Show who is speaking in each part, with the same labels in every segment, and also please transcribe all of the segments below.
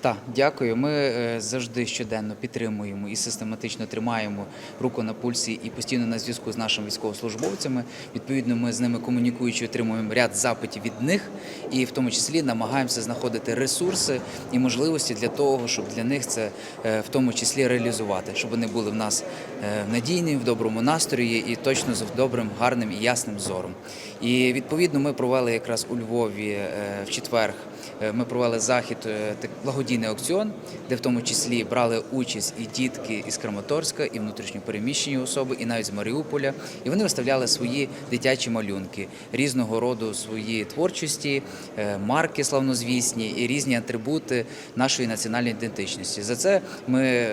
Speaker 1: Так, дякую. Ми е, завжди щоденно підтримуємо і систематично тримаємо руку на пульсі і постійно на зв'язку з нашими військовослужбовцями. Відповідно, ми з ними комунікуючи, отримуємо ряд запитів від них, і в тому числі намагаємося знаходити ресурси і можливості для того, щоб для них це е, в тому числі реалізувати, щоб вони були в нас е, надійні, в доброму настрої і точно з добрим, гарним і ясним зором. І відповідно ми провели якраз у Львові в четвер. Е, Ми провели захід е, благодійний аукціон, де в тому числі брали участь і дітки із Краматорська, і внутрішньопереміщені особи, і навіть з Маріуполя. І вони виставляли свої дитячі малюнки різного роду свої творчості, е, марки славнозвісні і різні атрибути нашої національної ідентичності. За це ми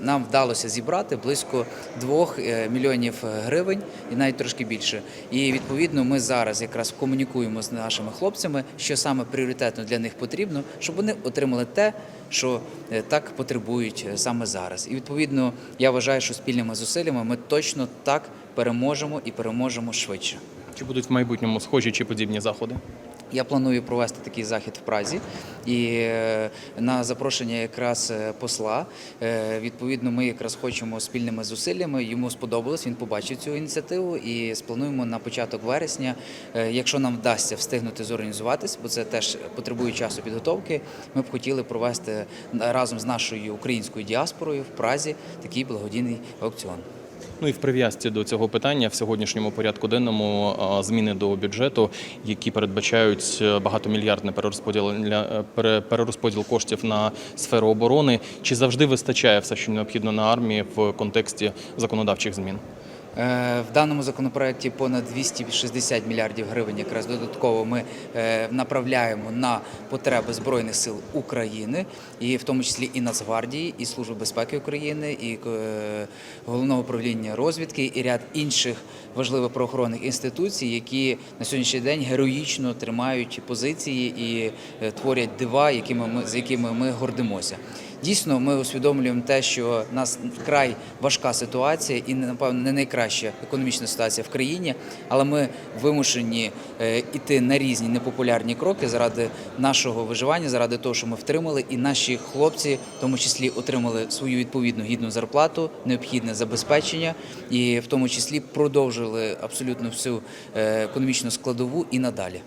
Speaker 1: нам вдалося зібрати близько 2 мільйонів гривень і навіть трошки більше. І відповідно ми зараз якраз комунікуємо з нашими хлопцями, що саме пріоритетно для них потрібно, щоб вони отримали те, що е, так потребують е, саме зараз. І відповідно я вважаю, що спільними зусиллями ми точно так переможемо і переможемо швидше.
Speaker 2: Чи будуть в майбутньому схожі чи подібні заходи?
Speaker 1: Я планую провести такий захід в Празі, і е, на запрошення якраз е, посла. е, Відповідно, ми якраз хочемо спільними зусиллями. Йому сподобалось. Він побачив цю ініціативу і сплануємо на початок вересня, якщо нам вдасться встигнути зорганізуватись, бо це теж потребує часу підготовки. Ми б хотіли провести разом з нашою українською діаспорою в Празі такий благодійний аукціон.
Speaker 2: Ну і в прив'язці до цього питання в сьогоднішньому порядку денному зміни до бюджету, які передбачають е, багатомільярдне перерозподіл е, перерозподіл коштів на сферу оборони. Чи завжди вистачає все, що необхідно на армії в контексті законодавчих змін?
Speaker 1: Е, В даному законопроекті понад 260 мільярдів гривень якраз додатково ми е, направляємо на потреби Збройних сил України, і в тому числі і Нацгвардії, і Служби безпеки України, і е, головного управління розвідки, і ряд інших важливих правоохоронних інституцій, які на сьогоднішній день героїчно тримають позиції і творять дива, якими ми з якими ми гордимося. Дійсно, ми усвідомлюємо те, що в нас вкрай важка ситуація і напевно не найкраща економічна ситуація в країні, але ми вимушені е, іти на різні непопулярні кроки заради нашого виживання, заради того, що ми втримали, і наші хлопці, в тому числі, отримали свою відповідну гідну зарплату, необхідне забезпечення, і в тому числі продовжили абсолютно всю е, економічну складову і надалі.